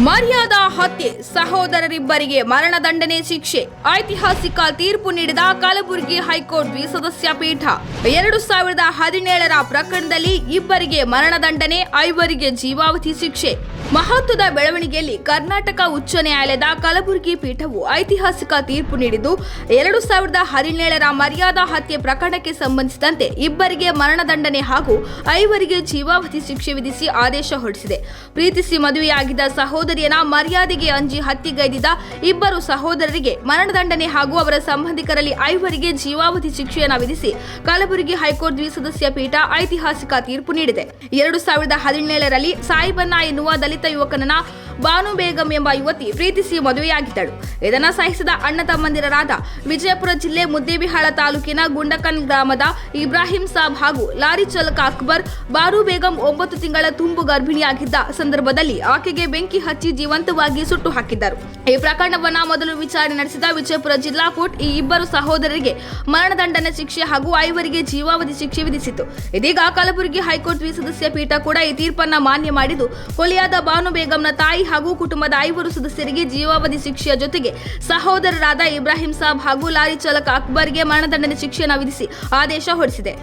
ಮರ್ಯಾದ ಹತ್ಯೆ. ಸಹೋದರರಿಬ್ಬರಿಗೆ ಮರಣದಂಡನೆ ಶಿಕ್ಷೆ. ಐತಿಹಾಸಿಕ ತೀರ್ಪು ನೀಡಿದ ಕಲಬುರಗಿ ಹೈಕೋರ್ಟ್ ದ್ವಿಸದಸ್ಯ ಪೀಠ. ಎರಡು ಸಾವಿರದ ಹದಿನೇಳರ ಪ್ರಕರಣದಲ್ಲಿ ಇಬ್ಬರಿಗೆ ಮರಣದಂಡನೆ, ಐವರಿಗೆ ಜೀವಾವಧಿ ಶಿಕ್ಷೆ. ಮಹತ್ವದ ಬೆಳವಣಿಗೆಯಲ್ಲಿ ಕರ್ನಾಟಕ ಉಚ್ಚ ನ್ಯಾಯಾಲಯದ ಕಲಬುರಗಿ ಪೀಠವು ಐತಿಹಾಸಿಕ ತೀರ್ಪು ನೀಡಿದ್ದು, ಎರಡು ಸಾವಿರದ ಹದಿನೇಳರ ಮರ್ಯಾದಾ ಹತ್ಯೆ ಪ್ರಕರಣಕ್ಕೆ ಸಂಬಂಧಿಸಿದಂತೆ ಇಬ್ಬರಿಗೆ ಮರಣದಂಡನೆ ಹಾಗೂ ಐವರಿಗೆ ಜೀವಾವಧಿ ಶಿಕ್ಷೆ ವಿಧಿಸಿ ಆದೇಶ ಹೊರಡಿಸಿದೆ. ಪ್ರೀತಿಸಿ ಮದುವೆಯಾಗಿದ್ದ ಸಹೋದರಿಯನ ಮರ್ಯಾದೆಗೆ ಅಂಜಿ ಹತ್ಯೆಗೈದಿದ್ದ ಇಬ್ಬರು ಸಹೋದರರಿಗೆ ಮರಣದಂಡನೆ ಹಾಗೂ ಅವರ ಸಂಬಂಧಿಕರಲ್ಲಿ ಐವರಿಗೆ ಜೀವಾವಧಿ ಶಿಕ್ಷೆಯನ್ನು ವಿಧಿಸಿ ಕಲಬುರಗಿ ಹೈಕೋರ್ಟ್ ದ್ವಿಸದಸ್ಯ ಪೀಠ ಐತಿಹಾಸಿಕ ತೀರ್ಪು ನೀಡಿದೆ. ಎರಡು ಸಾವಿರದ ಹದಿನೇಳರಲ್ಲಿ ಸಾಯಿಬನ್ನ ಎನ್ನುವ ದಲಿತ ಯುವಕನನ್ನ ಬಾನು ಬೇಗಂ ಎಂಬ ಯುವತಿ ಪ್ರೀತಿಸಿ ಮದುವೆಯಾಗಿದ್ದಳು. ಇದನ್ನ ಸಹಿಸಿದ ಅಣ್ಣ ತಮ್ಮಂದಿರರಾದ ವಿಜಯಪುರ ಜಿಲ್ಲೆ ಮುದ್ದೇಬಿಹಾಳ ತಾಲೂಕಿನ ಗುಂಡಕನ್ ಗ್ರಾಮದ ಇಬ್ರಾಹಿಂ ಸಾಬ್ ಹಾಗೂ ಲಾರಿ ಚಾಲಕ ಅಕ್ಬರ್ ಬಾನು ಬೇಗಂ ಒಂಬತ್ತು ತಿಂಗಳ ತುಂಬು ಗರ್ಭಿಣಿಯಾಗಿದ್ದ ಸಂದರ್ಭದಲ್ಲಿ ಆಕೆಗೆ ಬೆಂಕಿ ಹಚ್ಚಿ ಜೀವಂತವಾಗಿ ಸುಟ್ಟು ಹಾಕಿದ್ದರು. ಈ ಪ್ರಕರಣವನ್ನು ಮೊದಲು ವಿಚಾರಣೆ ನಡೆಸಿದ ವಿಜಯಪುರ ಜಿಲ್ಲಾ ಕೋರ್ಟ್ ಈ ಇಬ್ಬರು ಸಹೋದರರಿಗೆ ಮರಣದಂಡನೆ ಶಿಕ್ಷೆ ಹಾಗೂ ಐವರಿಗೆ ಜೀವಾವಧಿ ಶಿಕ್ಷೆ ವಿಧಿಸಿತು ಇದೀಗ ಕಲಬುರಗಿ ಹೈಕೋರ್ಟ್ ದ್ವಿಸದಸ್ಯ ಪೀಠ ಕೂಡ ಈ ತೀರ್ಪನ್ನ ಮಾನ್ಯ ಮಾಡಿದ್ದು, ಕೊಲೆಯಾದ ಬಾನು ಬೇಗಂನ ತಾಯಿ ಹಾಗೂ ಕುಟುಂಬದ ಐವರು ಸದಸ್ಯರಿಗೆ ಜೀವಾವಧಿ ಶಿಕ್ಷೆಯ ಜೊತೆಗೆ ಸಹೋದರರಾದ ಇಬ್ರಾಹಿಂ ಸಾಬ್ ಹಾಗೂ ಲಾರಿ ಚಾಲಕ ಅಕ್ಬರ್ಗೆ ಮರಣದಂಡನೆ ಶಿಕ್ಷೆಯನ್ನು ವಿಧಿಸಿ ಆದೇಶ ಹೊರಡಿಸಿದೆ.